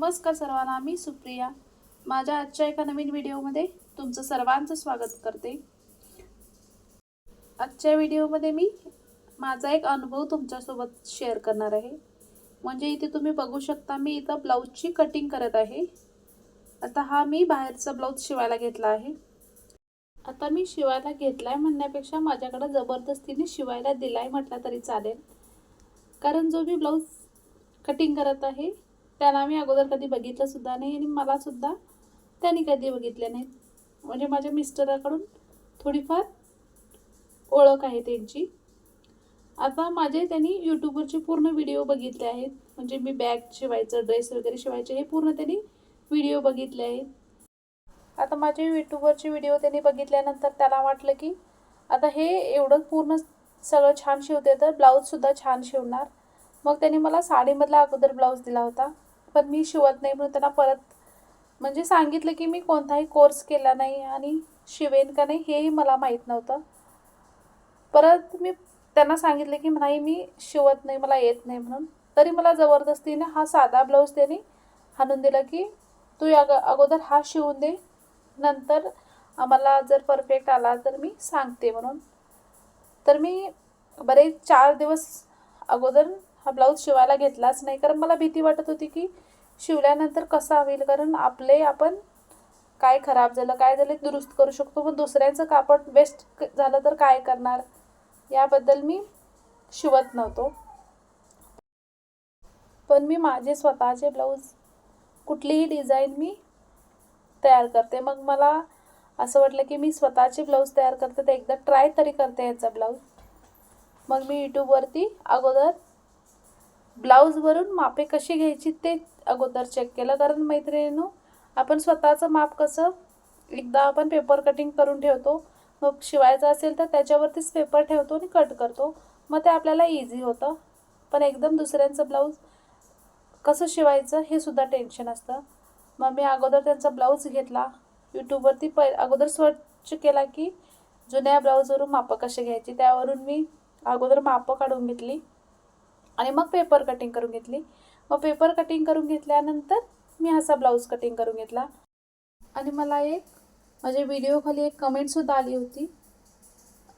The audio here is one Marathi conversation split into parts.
नमस्कार सर्वांना मी सुप्रिया. माझ्या आजच्या एका नवीन व्हिडिओमध्ये तुमचं सर्वांचं स्वागत करते. आजच्या व्हिडिओमध्ये मी माझा एक अनुभव तुमच्यासोबत शेअर करणार आहे. म्हणजे इथे तुम्ही बघू शकता मी इथं ब्लाऊजची कटिंग करत आहे. आता हा मी बाहेरचा ब्लाऊज शिवायला घेतला आहे. आता मी शिवायला घेतला आहे म्हणण्यापेक्षा माझ्याकडं जबरदस्तीने शिवायला दिला आहे म्हटलं तरी चालेल. कारण जो मी ब्लाऊज कटिंग करत आहे त्याला मी अगोदर कधी बघितलं सुद्धा नाही आणि मला सुद्धा त्यांनी कधी बघितले नाहीत म्हणजे माझ्या मिस्टराकडून थोडीफार ओळख आहे त्यांची. आता माझे त्यांनी यूट्यूबवरचे पूर्ण व्हिडिओ बघितले आहेत. म्हणजे मी बॅग शिवायचं ड्रेस वगैरे शिवायचे हे पूर्ण त्यांनी व्हिडिओ बघितले आहेत. आता माझे यूट्यूबवरचे व्हिडिओ त्यांनी बघितल्यानंतर त्याला वाटलं की आता हे एवढं पूर्ण सगळं छान शिवते तर ब्लाऊजसुद्धा छान शिवणार. मग त्यांनी मला साडीमधला अगोदर ब्लाऊज दिला होता. पण मी शिवत नाही म्हणून त्यांना परत म्हणजे सांगितलं की मी कोणताही कोर्स केला नाही आणि शिवेन का नाही हेही मला माहीत नव्हतं. परत मी त्यांना सांगितलं की नाही मी शिवत नाही मला येत नाही म्हणून. तरी मला जबरदस्तीने हा साधा ब्लाऊज त्यांनी हाणून दिला की तू या अगोदर हा शिवून दे नंतर आम्हाला जर परफेक्ट आला तर मी सांगते म्हणून. तर मी बरेच चार दिवस अगोदर हा ब्लाऊज शिवायला घेतलाच नाही. कारण मला भीती वाटत होती की शिवल्यानंतर कसा होईल? कारण आपले आपण काय खराब झालं काय झालं दुरुस्त करू शकतो. पण दुसऱ्यांचं कापड वेस्ट झालं तर काय करणार? याबद्दल मी शिवत नव्हतो. पण मी माझे स्वतःचे ब्लाऊज कुठलीही डिझाईन मी तयार करते. मग मला असं वाटलं की मी स्वतःचे ब्लाऊज तयार करते तर एकदा ट्राय तरी करते याचा ब्लाऊज. मग मी यूट्यूबवरती अगोदर ब्लाऊजवरून मापे कशी घ्यायची ते अगोदर चेक केलं. कारण मैत्रिणीनो आपण स्वतःचं माप कसं एकदा आपण पेपर कटिंग करून ठेवतो. मग शिवायचं असेल तर त्याच्यावरतीच पेपर ठेवतो आणि कट करतो. मग ते आपल्याला इझी होतं. पण एकदम दुसऱ्यांचं ब्लाऊज कसं शिवायचं हे सुद्धा टेन्शन असतं. मग मी अगोदर त्यांचा ब्लाऊज घेतला. यूट्यूबवरती पै अगोदर स्वच्छ केला की जुन्या ब्लाऊजवरून मापं कसे घ्यायची. त्यावरून मी अगोदर मापं काढून घेतली. आणि मग पेपर कटिंग करून घेतली. मग पेपर कटिंग करून घेतल्यानंतर मी असा ब्लाऊज कटिंग करून घेतला. आणि मला एक माझ्या व्हिडिओखाली एक कमेंटसुद्धा आली होती.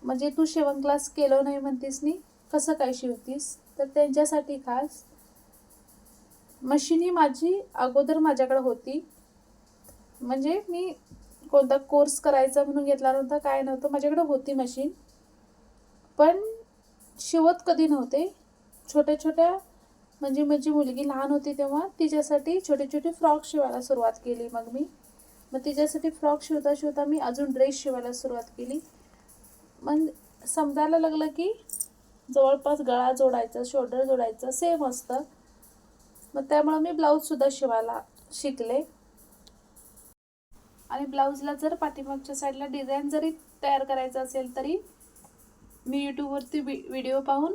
म्हणजे तू शिवण क्लास केलं नाही म्हणतीस नी कसं काय शिवतीस? तर त्यांच्यासाठी खास मशीनी माझी अगोदर माझ्याकडे होती. म्हणजे मी कोणता कोर्स करायचा म्हणून घेतला नव्हता काय नव्हतं माझ्याकडे होती मशीन. पण शिवत कधी नव्हते. छोट्या छोट्या म्हणजे माझी मुलगी लहान होती तेव्हा तिच्यासाठी छोटे छोटे फ्रॉक शिवायला सुरुवात केली मग मी. मग तिच्यासाठी फ्रॉक शिवता शिवता मी अजून ड्रेस शिवायला सुरुवात केली. मग समजायला लागलं की जवळपास गळा जोडायचा शोल्डर जोडायचं सेम असतं. मग त्यामुळं मी ब्लाऊजसुद्धा शिवायला शिकले. आणि ब्लाऊजला जर पाठीमागच्या साईडला डिझाईन जरी तयार करायचं असेल तरी मी यूट्यूबवरती व्हिडिओ पाहून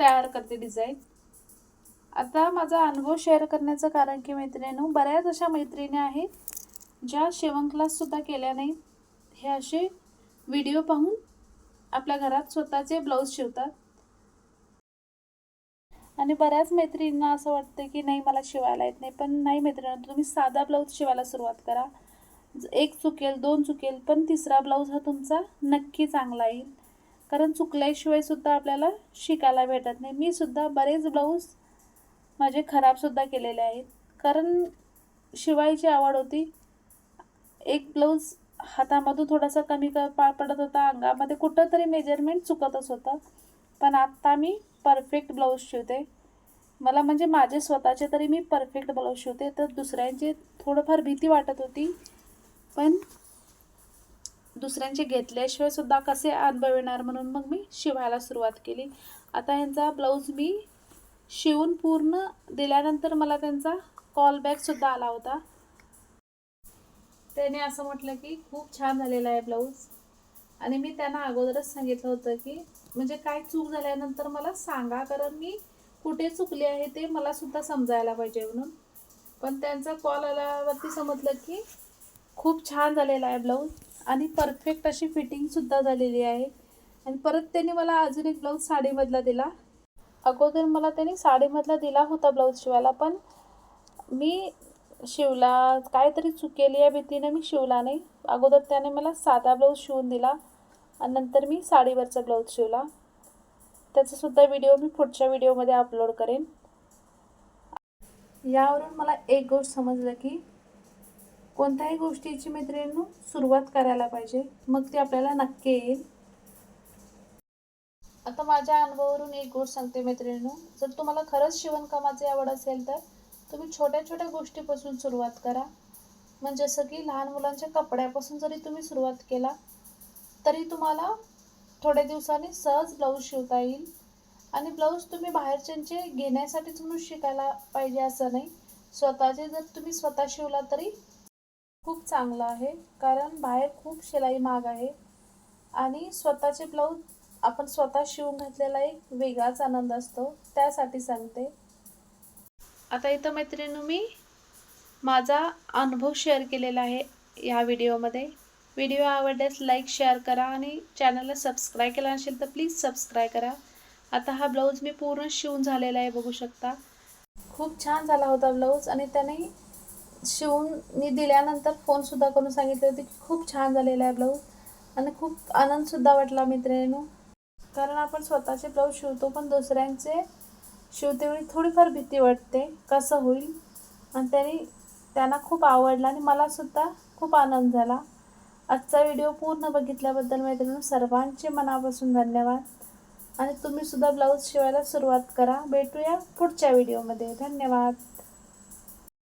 तयार करते डिझाईन आता माझा अनुभव शेअर करण्याचं कारण की मैत्रिणीनं बऱ्याच अशा मैत्रिणी आहेत ज्या शिवण क्लाससुद्धा केल्या नाही हे असे व्हिडिओ पाहून आपल्या घरात स्वतःचे ब्लाऊज शिवतात. आणि बऱ्याच मैत्रिणींना असं वाटतं की नाही मला शिवायला येत नाही. पण नाही मैत्रिणींना तुम्ही साधा ब्लाऊज शिवायला सुरुवात करा. एक चुकेल दोन चुकेल पण तिसरा ब्लाऊज हा तुमचा नक्की चांगला येईल. कारण चुकल्याशिवाय सुद्धा आपल्याला शिकायला भेटत नाही. मी सुद्धा बरेच ब्लाऊज माझे खराबसुद्धा केलेले आहेत. कारण शिवायची आवड होती. एक ब्लाऊज हातामधून थोडासा कमी क पा पडत होता. अंगामध्ये कुठं तरी मेजरमेंट चुकतच होतं. पण आत्ता मी परफेक्ट ब्लाऊज शिवते. मला म्हणजे माझे स्वतःचे तरी मी परफेक्ट ब्लाऊज शिवते. तर दुसऱ्यांचे थोडंफार भीती वाटत होती. पण दुसऱ्यांचे घेतल्याशिवाय सुद्धा कसे अनुभवणार? म्हणून मग मी शिवायला सुरुवात केली. आता ह्यांचा ब्लाऊज मी शिवून पूर्ण दिल्यानंतर मला त्यांचा कॉल बॅकसुद्धा आला होता. त्याने असं म्हटलं की खूप छान झालेला आहे ब्लाऊज आणि मी त्यांना अगोदरच सांगितलं होतं की म्हणजे काय चूक झाल्यानंतर मला सांगा कारण मी कुठे चुकले आहे ते मला सुद्धा समजायला पाहिजे म्हणून. पण त्यांचा कॉल आल्यावरती समजलं की खूप छान झालेला आहे ब्लाऊज आणि परफेक्ट अशी फिटिंगसुद्धा झालेली आहे. आणि परत त्यांनी मला अजून एक ब्लाऊज साडीमधला दिला. अगोदर मला त्यांनी साडीमधला दिला होता ब्लाऊज शिवायला पण मी शिवला काहीतरी चुकेली या भीतीने मी शिवला नाही. अगोदर त्याने मला साधा ब्लाऊज शिवून दिला आणि नंतर मी साडीवरचा ब्लाऊज शिवला. त्याचासुद्धा व्हिडिओ मी पुढच्या व्हिडिओमध्ये अपलोड करेन. यावरून मला एक गोष्ट समजलं की कोणत्याही गोष्टीची मैत्रिणींनो सुरुवात करायला पाहिजे. मग ती आपल्याला नक्की येईल. आता माझ्या अनुभवावरून एक गोष्ट सांगते मैत्रिणींनो. जर तुम्हाला खरंच शिवणकामाची आवड असेल तर तुम्ही छोट्या छोट्या गोष्टीपासून सुरुवात करा. म्हणजे जसं की लहान मुलांच्या कपड्यापासून जरी तुम्ही सुरुवात केला तरी तुम्हाला थोड्या दिवसांनी सहज ब्लाऊज शिवता येईल. आणि ब्लाऊज तुम्ही बाहेरच्यांचे घेण्यासाठीच म्हणून शिकायला पाहिजे असं नाही. स्वतःचे जर तुम्ही स्वतः शिवला तरी खूप चांगलं आहे. कारण बाहेर खूप शिलाई महाग आहे. आणि स्वतःचे ब्लाऊज आपण स्वतः शिवून घातलेला एक वेगळाच आनंद असतो. त्यासाठी सांगते. आता इथं मैत्रिणी मी माझा अनुभव शेअर केलेला आहे या व्हिडिओमध्ये व्हिडिओ आवडल्यास लाईक शेअर करा आणि चॅनलला सबस्क्राईब केला असेल तर प्लीज सबस्क्राईब करा. आता हा ब्लाऊज मी पूर्ण शिवून झालेला आहे बघू शकता. खूप छान झाला होता ब्लाऊज आणि त्याने शिवून मी दिल्यानंतर फोनसुद्धा करून सांगितले होते की खूप छान झालेला आहे ब्लाऊज आणि खूप आनंदसुद्धा वाटला मित्रांनो. कारण आपण स्वतःचे ब्लाऊज शिवतो पण दुसऱ्यांचे शिवतेवेळी म्हणजे थोडीफार भीती वाटते कसं होईल? आणि त्यांनी त्यांना खूप आवडला आणि मलासुद्धा खूप आनंद झाला. आजचा व्हिडिओ पूर्ण बघितल्याबद्दल मैत्रिणी सर्वांचे मनापासून धन्यवाद. आणि तुम्हीसुद्धा ब्लाऊज शिवायला सुरुवात करा. भेटूया पुढच्या व्हिडिओमध्ये धन्यवाद.